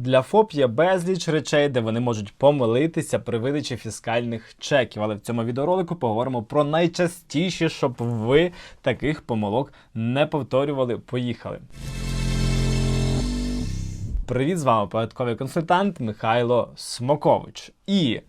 Для ФОП є безліч речей, де вони можуть помилитися при видачі фіскальних чеків. Але в цьому відеоролику поговоримо про найчастіші, щоб ви таких помилок не повторювали. Поїхали. Привіт, з вами податковий консультант Михайло Смокович. І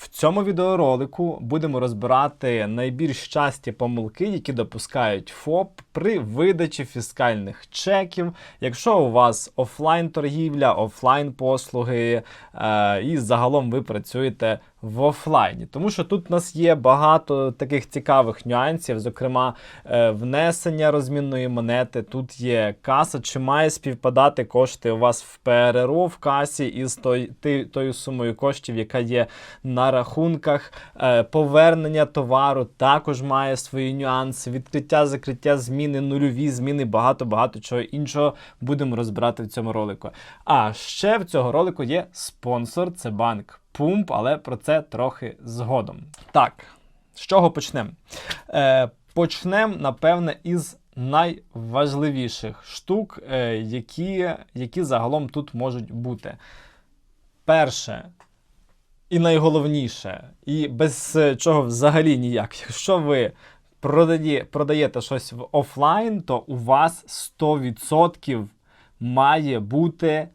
в цьому відеоролику будемо розбирати найбільш часті помилки, які допускають ФОП при видачі фіскальних чеків, якщо у вас офлайн торгівля, офлайн послуги, е, і загалом ви працюєте в офлайні. Тому що тут у нас є багато таких цікавих нюансів, зокрема, е, внесення розмінної монети. Тут є каса, чи має співпадати кошти у вас в ПРРО в касі із той, тою сумою коштів, яка є на рахунках. Е, Повернення товару також має свої нюанси. Відкриття, закриття, зміни, нульові зміни, багато-багато чого іншого будемо розбирати в цьому ролику. А ще в цього ролику є спонсор, це банк Пумп, але про це трохи згодом. Так, з чого почнемо? Е, почнемо, напевне, із найважливіших штук, е, які, які загалом тут можуть бути. Перше, і найголовніше, і без чого взагалі ніяк. Якщо ви продає, продаєте щось в офлайн, то у вас 100% має бути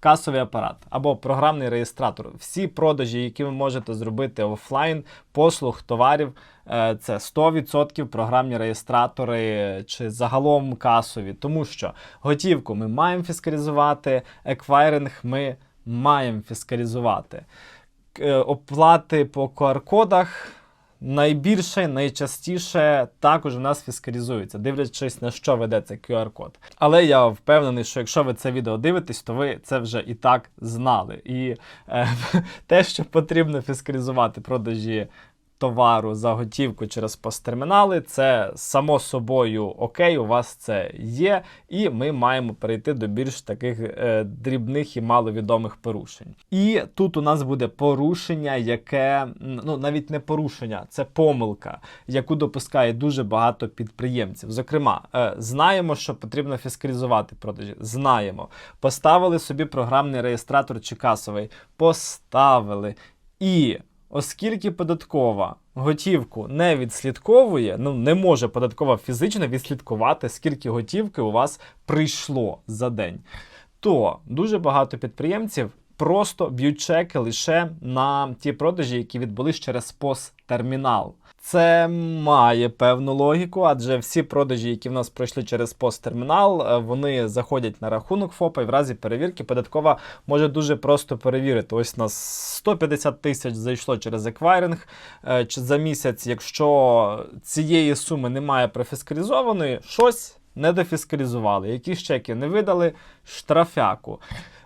касовий апарат або програмний реєстратор. Всі продажі, які ви можете зробити офлайн, послуг, товарів, е, це 100% програмні реєстратори чи загалом касові, тому що готівку ми маємо фіскалізувати, еквайринг ми маємо фіскалізувати. Е, Оплати по QR-кодах найбільше, найчастіше також в нас фіскалізується, дивлячись на що ведеться QR-код. Але я впевнений, що якщо ви це відео дивитесь, то ви це вже і так знали. І е, те, що потрібно фіскалізувати продажі. Товару за готівку через посттермінали, це само собою окей, у вас це є, і ми маємо перейти до більш таких е, дрібних і маловідомих порушень. І тут у нас буде порушення, яке ну навіть не порушення, це помилка, яку допускає дуже багато підприємців. Зокрема, е, знаємо, що потрібно фіскалізувати продажі. Знаємо, поставили собі програмний реєстратор чи касовий, поставили і. Оскільки податкова готівку не відслідковує, ну не може податкова фізично відслідкувати, скільки готівки у вас прийшло за день, то дуже багато підприємців просто б'ють чеки лише на ті продажі, які відбулись через посттермінал. Це має певну логіку, адже всі продажі, які в нас пройшли через посттермінал, е, вони заходять на рахунок ФОПа і в разі перевірки податкова може дуже просто перевірити. Ось у нас 150 тисяч зайшло через еквайринг е, за місяць. Якщо цієї суми немає профіскалізованої, щось не дофіскалізували, якісь чеки не видали, штрафяку.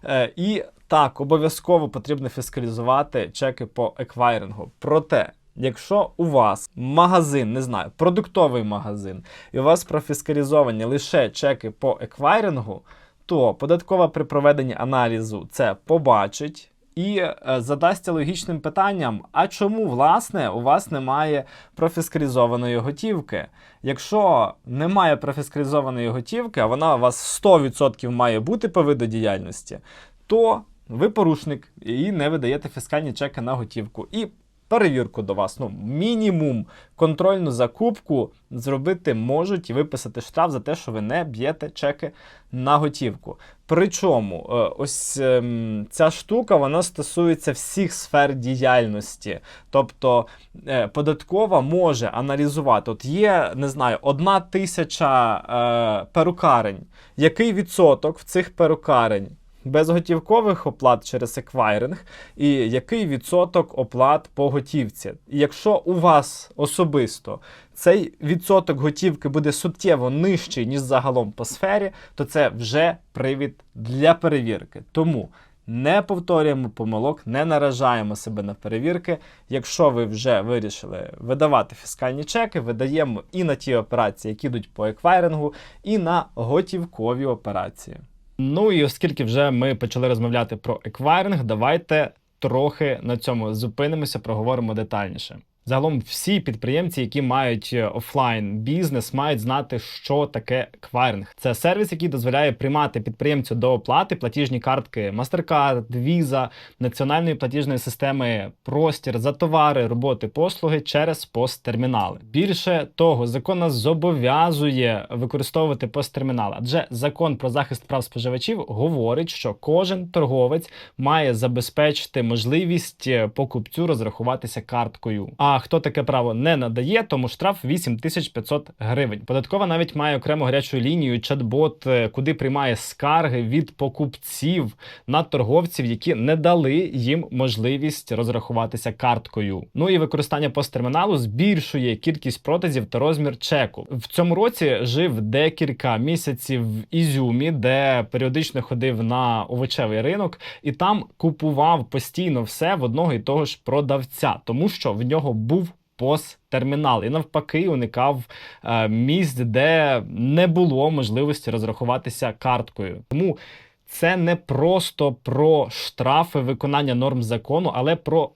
Е, І так, обов'язково потрібно фіскалізувати чеки по еквайрингу. Проте, якщо у вас магазин, не знаю, продуктовий магазин, і у вас профіскалізовані лише чеки по еквайрингу, то податкова при проведенні аналізу це побачить. І е, задасться логічним питанням: а чому власне у вас немає профіскалізованої готівки? Якщо немає профіскалізованої готівки, а вона у вас 100% має бути по виду діяльності, то ви порушник і не видаєте фіскальні чеки на готівку. І перевірку до вас. Ну, мінімум контрольну закупку зробити можуть і виписати штраф за те, що ви не б'єте чеки на готівку. Причому е, ось ем, ця штука вона стосується всіх сфер діяльності. Тобто е, податкова може аналізувати. От є, не знаю, одна тисяча е, перукарень. Який відсоток в цих перукарень безготівкових оплат через еквайринг і який відсоток оплат по готівці. І якщо у вас особисто цей відсоток готівки буде суттєво нижчий, ніж загалом по сфері, то це вже привід для перевірки. Тому не повторюємо помилок, не наражаємо себе на перевірки. Якщо ви вже вирішили видавати фіскальні чеки, видаємо і на ті операції, які йдуть по еквайрингу, і на готівкові операції. Ну і оскільки вже ми почали розмовляти про еквайринг, давайте трохи на цьому зупинимося, проговоримо детальніше. Загалом всі підприємці, які мають е, офлайн бізнес, мають знати, що таке еквайринг. Це сервіс, який дозволяє приймати підприємцю до оплати платіжні картки MasterCard, Visa, національної платіжної системи простір за товари, роботи, послуги через посттермінали. Більше того, закон нас зобов'язує використовувати посттермінали, адже закон про захист прав споживачів говорить, що кожен торговець має забезпечити можливість е, покупцю розрахуватися карткою. А хто таке право не надає, тому штраф 8500 гривень. Податкова навіть має окрему гарячу лінію, чат-бот, е, куди приймає скарги від покупців на торговців, які не дали їм можливість розрахуватися карткою. Ну і використання посттерміналу збільшує кількість протезів та розмір чеку. В цьому році жив декілька місяців в Ізюмі, де періодично ходив на овочевий ринок, і там купував постійно все в одного і того ж продавця, тому що в нього був посттермінал і навпаки уникав е, місць, де не було можливості розрахуватися карткою. Тому це не просто про штрафи виконання норм закону, але про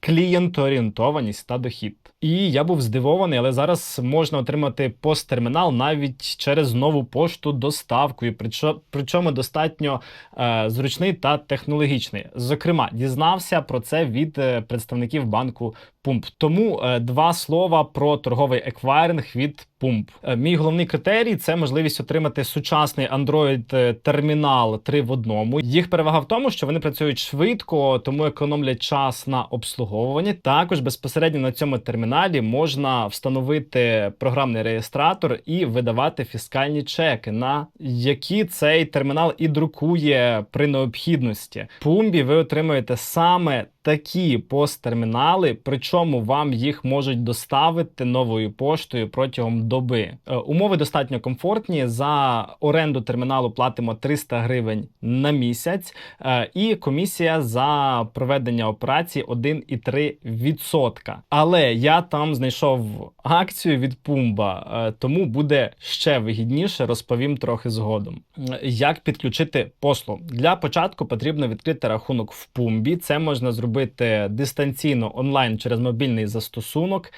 клієнтоорієнтованість та дохід. І я був здивований, але зараз можна отримати посттермінал навіть через нову пошту доставкою, причо- причому достатньо е, зручний та технологічний. Зокрема, дізнався про це від е, представників банку Пумп. Тому е, два слова про торговий еквайринг від Пумп. Е, мій головний критерій це можливість отримати сучасний Android е, термінал 3 в одному. Їх перевага в тому, що вони працюють швидко, тому економлять час на обслуговуванні. Також безпосередньо на цьому терміналі можна встановити програмний реєстратор і видавати фіскальні чеки, на які цей термінал і друкує при необхідності. Пумбі ви отримуєте саме такі посттермінали, причому вам їх можуть доставити новою поштою протягом доби. Е, Умови достатньо комфортні. За оренду терміналу платимо 300 гривень на місяць, е, і комісія за проведення операції 1,3%. Але я там знайшов акцію від Пумба, е, тому буде ще вигідніше. Розповім трохи згодом. Як підключити послуг? Для початку потрібно відкрити рахунок в Пумбі. Це можна зробити дистанційно онлайн через мобільний застосунок.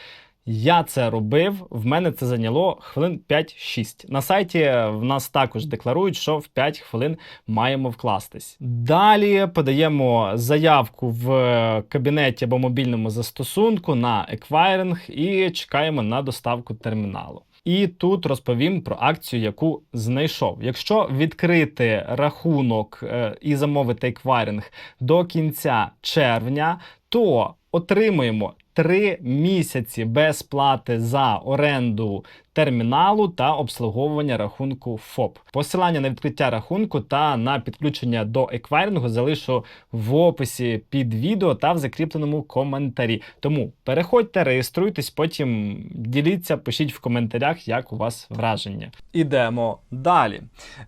Я це робив. В мене це зайняло хвилин 5-6. На сайті в нас також декларують, що в 5 хвилин маємо вкластись. Далі подаємо заявку в кабінеті або мобільному застосунку на еквайринг і чекаємо на доставку терміналу. І тут розповім про акцію, яку знайшов. Якщо відкрити рахунок е, і замовити еквайринг до кінця червня, то отримуємо 3 місяці без плати за оренду терміналу та обслуговування рахунку ФОП. Посилання на відкриття рахунку та на підключення до еквайрингу залишу в описі під відео та в закріпленому коментарі. Тому переходьте, реєструйтесь, потім діліться, пишіть в коментарях, як у вас враження. Ідемо далі.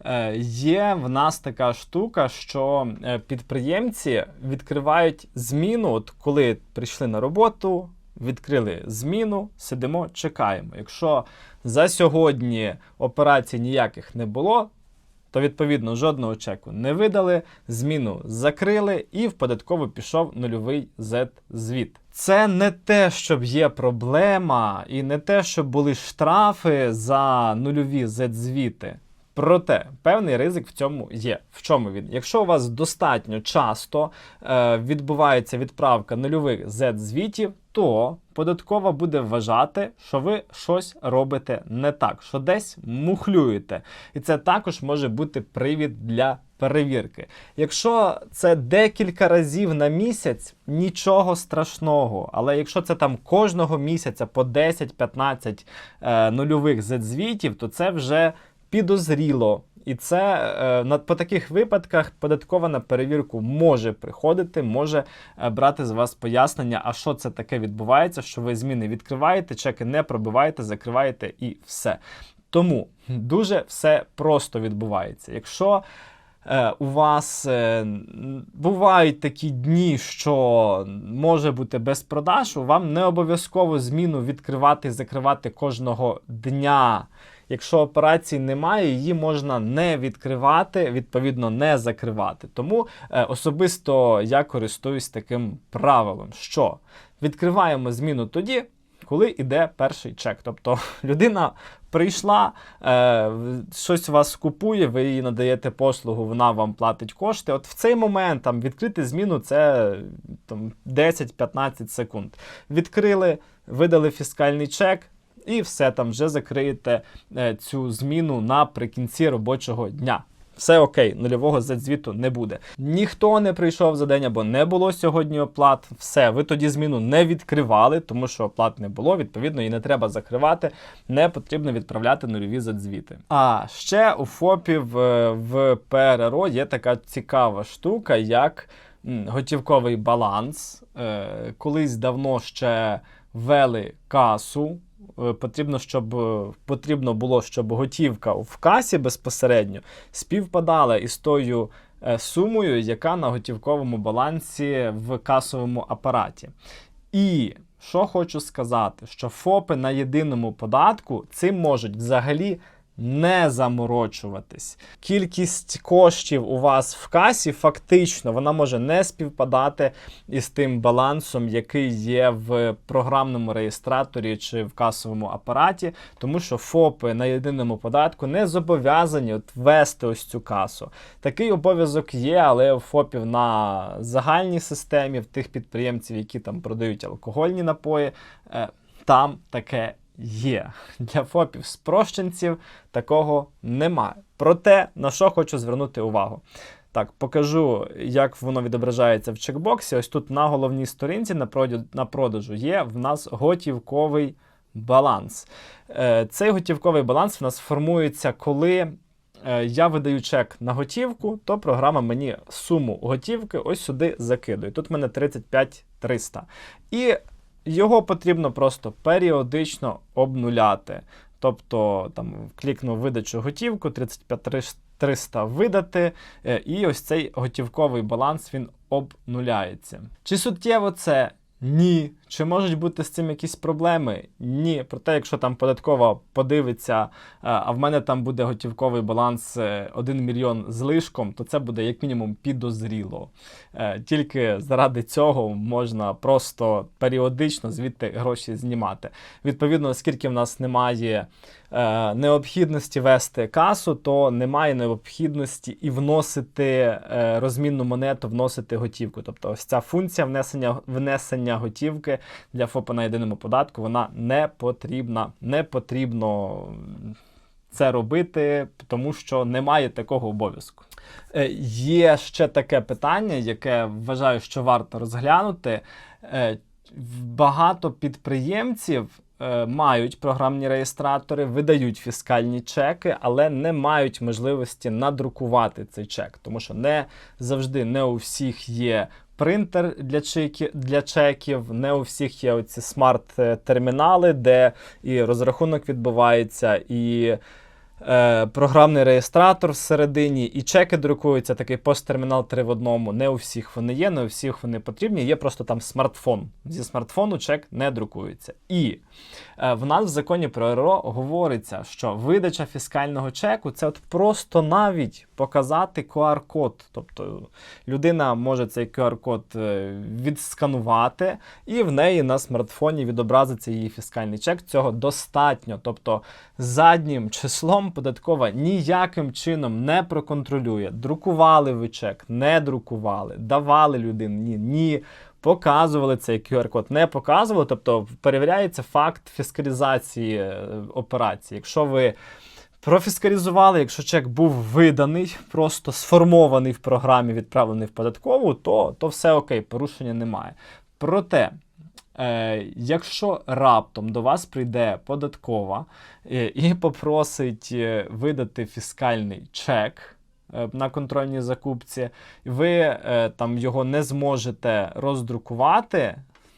Е, є в нас така штука, що е, підприємці відкривають зміну, от коли прийшли на роботу. Відкрили зміну, сидимо, чекаємо. Якщо за сьогодні операцій ніяких не було, то відповідно жодного чеку не видали, зміну закрили і в податкову пішов нульовий Z-звіт. Це не те, щоб є проблема, і не те, щоб були штрафи за нульові Z-звіти. Проте певний ризик в цьому є. В чому він? Якщо у вас достатньо часто е, відбувається відправка нульових Z-звітів, то податкова буде вважати, що ви щось робите не так, що десь мухлюєте. І це також може бути привід для перевірки. Якщо це декілька разів на місяць, нічого страшного. Але якщо це там кожного місяця по 10-15 е, нульових Z-звітів, то це вже підозріло. І це е, на по таких випадках податкова на перевірку може приходити, може е, брати з вас пояснення, а що це таке відбувається, що ви зміни відкриваєте, чеки не пробиваєте, закриваєте і все. Тому дуже все просто відбувається. Якщо е, у вас бувають такі дні, що може бути без продажу, вам не обов'язково зміну відкривати і закривати кожного дня. Якщо операції немає, її можна не відкривати, відповідно, не закривати. Тому е, особисто я користуюсь таким правилом, що відкриваємо зміну тоді, коли йде перший чек. Тобто людина прийшла, е, щось вас купує, ви їй надаєте послугу, вона вам платить кошти. От в цей момент там відкрити зміну це там 10-15 секунд. Відкрили, видали фіскальний чек. І все там вже закриєте е, цю зміну наприкінці робочого дня. Все окей, нульового задзвіту не буде. Ніхто не прийшов за день або не було сьогодні оплат. Все, ви тоді зміну не відкривали, тому що оплат не було. Відповідно, і не треба закривати. Не потрібно відправляти нульові задзвіти. А ще у ФОПів е, в ПРРО є така цікава штука, як готівковий баланс. Е, Колись давно ще ввели касу. Е, Потрібно, щоб е, потрібно було, щоб готівка в касі безпосередньо співпадала із тою е, сумою, яка на готівковому балансі в касовому апараті. І що хочу сказати, що ФОПи на єдиному податку цим можуть взагалі не заморочуватись. Кількість коштів у вас в касі фактично вона може не співпадати із тим балансом, який є в програмному реєстраторі чи в касовому апараті, тому що ФОПи на єдиному податку не зобов'язані ввести ось цю касу. Такий обов'язок є, але у ФОПів на загальній системі, в тих підприємців, які там продають алкогольні напої, е, там таке є. Для ФОПів спрощенців такого немає. Проте, на що хочу звернути увагу. Так, покажу, як воно відображається в чекбоксі. Ось тут на головній сторінці на продажу, є в нас готівковий баланс. Е, Цей готівковий баланс в нас формується, коли е, я видаю чек на готівку, то програма мені суму готівки ось сюди закидує. Тут в мене 35 300. І його потрібно просто періодично обнуляти. Тобто там клікнув видачу готівку, 35 300 видати, е, і ось цей готівковий баланс він обнуляється. Чи суттєво це? Ні. Чи можуть бути з цим якісь проблеми? Ні. Проте, якщо там податкова подивиться, е, а в мене там буде готівковий баланс е, 1 мільйон з лишком, то це буде як мінімум підозріло. Е, Тільки заради цього можна просто періодично звідти гроші знімати. Відповідно, оскільки в нас немає е, необхідності вести касу, то немає необхідності і вносити е, розмінну монету, вносити готівку. Тобто, ось ця функція внесення, внесення готівки для ФОПа на єдиному податку вона не потрібна. Не потрібно це робити, тому що немає такого обов'язку. Е, Є ще таке питання, яке вважаю, що варто розглянути. Е, Багато підприємців е, мають програмні реєстратори, видають фіскальні чеки, але не мають можливості надрукувати цей чек, тому що не завжди не у всіх є. Принтер для чеки, для чеків, не у всіх є оці смарт-термінали, де і розрахунок відбувається, і е, програмний реєстратор всередині, і чеки друкуються, такий посттермінал 3 в одному. Не у всіх вони є, не у всіх вони потрібні. Є просто там смартфон. Зі смартфону чек не друкується. І е, в нас в законі про РРО говориться, що видача фіскального чеку це от просто навіть показати QR-код. Тобто людина може цей QR-код е, відсканувати, і в неї на смартфоні відобразиться її фіскальний чек. Цього достатньо. Тобто заднім числом податкова ніяким чином не проконтролює. Друкували ви чек, не друкували, давали людині, ні. Показували цей QR-код, не показували, тобто перевіряється факт фіскалізації е, операції. Якщо ви профіскалізували, якщо чек був виданий, просто сформований в програмі, відправлений в податкову, то, то все окей, порушення немає. Проте, е, якщо раптом до вас прийде податкова е, і попросить е, видати фіскальний чек. е, На контрольній закупці, ви там його не зможете роздрукувати,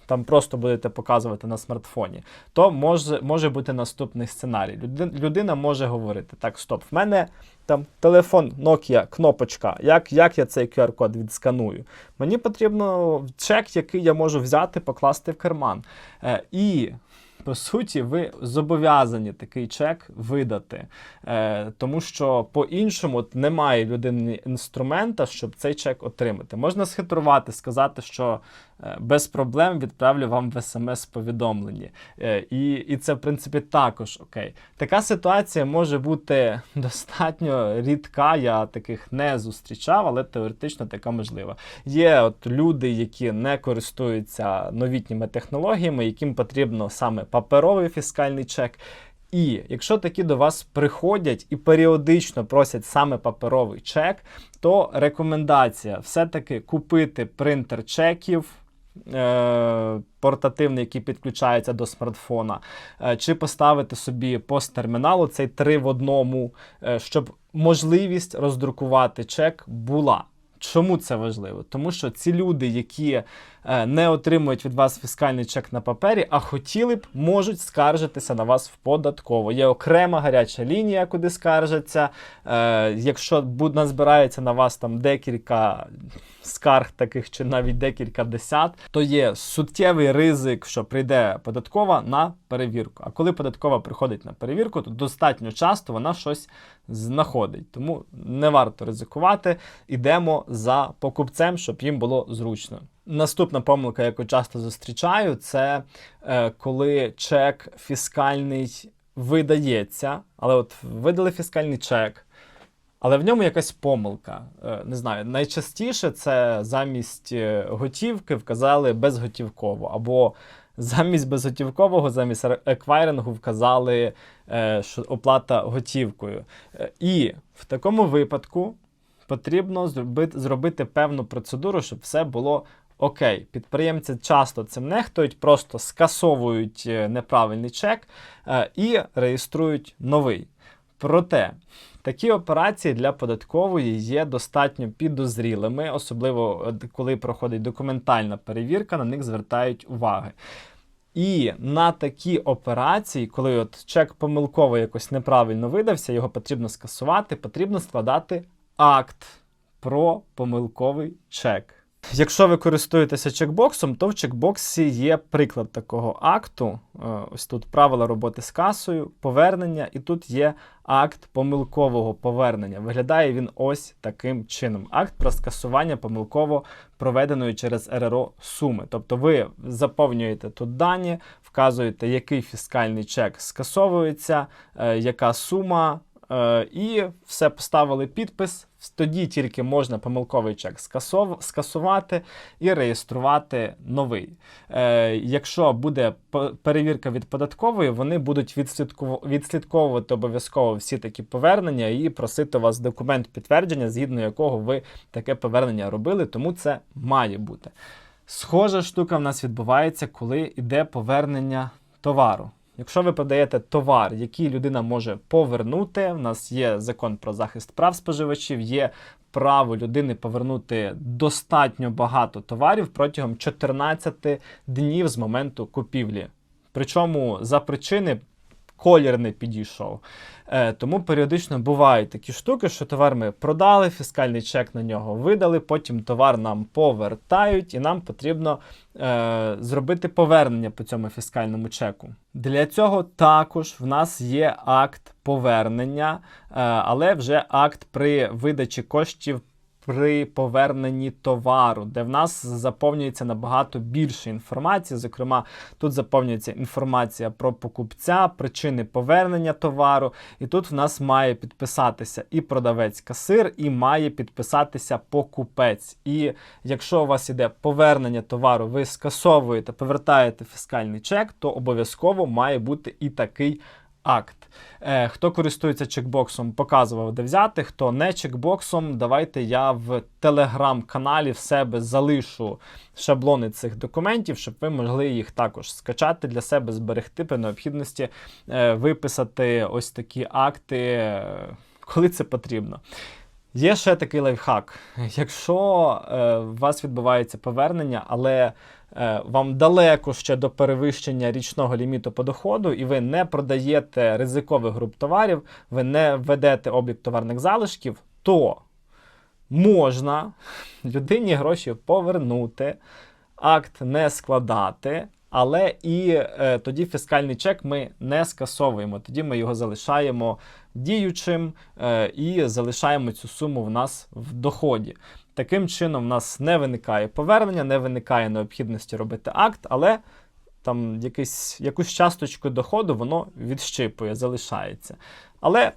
там просто будете показувати на смартфоні, то може, може бути наступний сценарій. Людина може говорити: так, стоп, в мене там телефон Nokia, кнопочка. Як, як я цей QR-код відсканую? Мені потрібно чек, який я можу взяти, покласти в карман. Е, і по суті, ви зобов'язані такий чек видати, е, тому що по-іншому немає людини інструмента, щоб цей чек отримати. Можна схитрувати, сказати, що е, без проблем відправлю вам в смс-повідомленні. Е, і, і це, в принципі, також окей. Така ситуація може бути достатньо рідка, я таких не зустрічав, але теоретично така можлива. Є от люди, які не користуються новітніми технологіями, яким потрібно саме паперовий фіскальний чек. І якщо такі до вас приходять і періодично просять саме паперовий чек, то рекомендація все-таки купити принтер чеків. е, Портативний, який підключається до смартфона, е, чи поставити собі посттерміналу цей три в одному, е, щоб можливість роздрукувати чек була. Чому це важливо? Тому що ці люди, які не отримують від вас фіскальний чек на папері, а хотіли б, можуть скаржитися на вас в податково. Є окрема гаряча лінія, куди скаржаться. Е, якщо назбирається на вас там декілька скарг таких чи навіть декілька десят, то є суттєвий ризик, що прийде податкова на перевірку. А коли податкова приходить на перевірку, то достатньо часто вона щось знаходить. Тому не варто ризикувати. Ідемо за покупцем, щоб їм було зручно. Наступна помилка, яку часто зустрічаю, це е, коли чек фіскальний видається, але от видали фіскальний чек. Але в ньому якась помилка. Е, Не знаю, найчастіше це замість е, готівки вказали безготівково, або замість безготівкового, замість еквайрингу вказали, е, що оплата готівкою. І в такому випадку потрібно зробити певну процедуру, щоб все було окей. Підприємці часто цим нехтують, просто скасовують е, неправильний чек е, і реєструють новий. Проте такі операції для податкової є достатньо підозрілими, особливо е, коли проходить документальна перевірка, на них звертають уваги. І на такі операції, коли от чек помилково якось неправильно видався, його потрібно скасувати, потрібно складати акт про помилковий чек. Якщо ви користуєтеся чекбоксом, то в чекбоксі є приклад такого акту. Е, Ось тут правила роботи з касою, повернення, і тут є акт помилкового повернення. Виглядає він ось таким чином: акт про скасування помилково проведеної через РРО суми. Тобто ви заповнюєте тут дані, вказуєте, який фіскальний чек скасовується, е, яка сума. Е, І все поставили підпис. Тоді тільки можна помилковий чек скасувати і реєструвати новий. Е, якщо буде перевірка від податкової, вони будуть відслідков... відслідковувати обов'язково всі такі повернення і просити вас документ підтвердження, згідно якого ви таке повернення робили, тому це має бути. Схожа штука в нас відбувається, коли йде повернення товару. Якщо ви продаєте товар, який людина може повернути, в нас є закон про захист прав споживачів, є право людини повернути достатньо багато товарів протягом 14 днів з моменту купівлі. Причому за причини колір не підійшов. Е, тому періодично бувають такі штуки, що товар ми продали, фіскальний чек на нього видали, потім товар нам повертають, і нам потрібно е, зробити повернення по цьому фіскальному чеку. Для цього також в нас є акт повернення, е, але вже акт при видачі коштів. При поверненні товару, де в нас заповнюється набагато більше інформації. Зокрема, тут заповнюється інформація про покупця, причини повернення товару. І тут в нас має підписатися і продавець касир, і має підписатися покупець. І якщо у вас іде повернення товару, ви скасовуєте, повертаєте фіскальний чек, то обов'язково має бути і такий акт. Е, хто користується чекбоксом, показував, де взяти. Хто не чекбоксом, давайте я в телеграм-каналі в себе залишу шаблони цих документів, щоб ви могли їх також скачати для себе, зберегти при необхідності е, виписати ось такі акти, е, коли це потрібно. Є ще такий лайфхак. Якщо у вас відбувається повернення, але вам далеко ще до перевищення річного ліміту по доходу, і ви не продаєте ризикових груп товарів, ви не ведете облік товарних залишків, то можна людині гроші повернути, акт не складати, Але і е, тоді фіскальний чек ми не скасовуємо. Тоді ми його залишаємо діючим е, і залишаємо цю суму в нас в доході. Таким чином, в нас не виникає повернення, не виникає необхідності робити акт, але там якийсь, якусь часточку доходу воно відщипує, залишається. Але,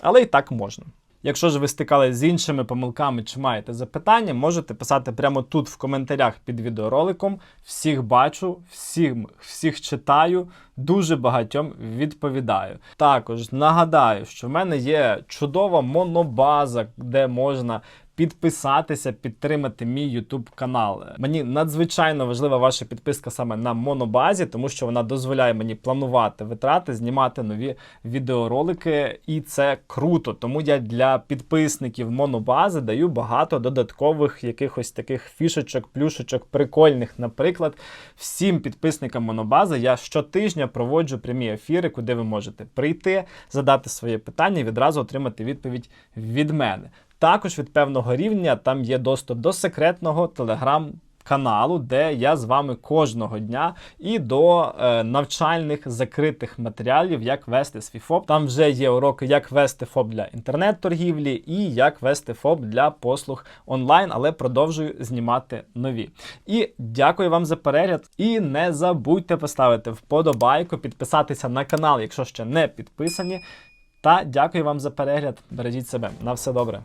але і так можна. Якщо ж ви стикались з іншими помилками чи маєте запитання, можете писати прямо тут в коментарях під відеороликом. Всіх бачу, всім, всіх читаю, дуже багатьом відповідаю. Також нагадаю, що в мене є чудова монобаза, де можна підписатися, підтримати мій YouTube канал. Мені надзвичайно важлива ваша підписка саме на монобазі, тому що вона дозволяє мені планувати витрати, знімати нові відеоролики, і це круто. Тому я для підписників монобази даю багато додаткових якихось таких фішечок, плюшечок, прикольних. Наприклад, всім підписникам монобази я щотижня проводжу прямі ефіри, куди ви можете прийти, задати своє питання і відразу отримати відповідь від мене. Також від певного рівня там є доступ до секретного телеграм. Каналу, де я з вами кожного дня і до е, навчальних закритих матеріалів, як вести свій ФОП. Там вже є уроки, як вести ФОП для інтернет-торгівлі і як вести ФОП для послуг онлайн, але продовжую знімати нові. І дякую вам за перегляд. І не забудьте поставити вподобайку, підписатися на канал, якщо ще не підписані. Та дякую вам за перегляд. Бережіть себе. На все добре.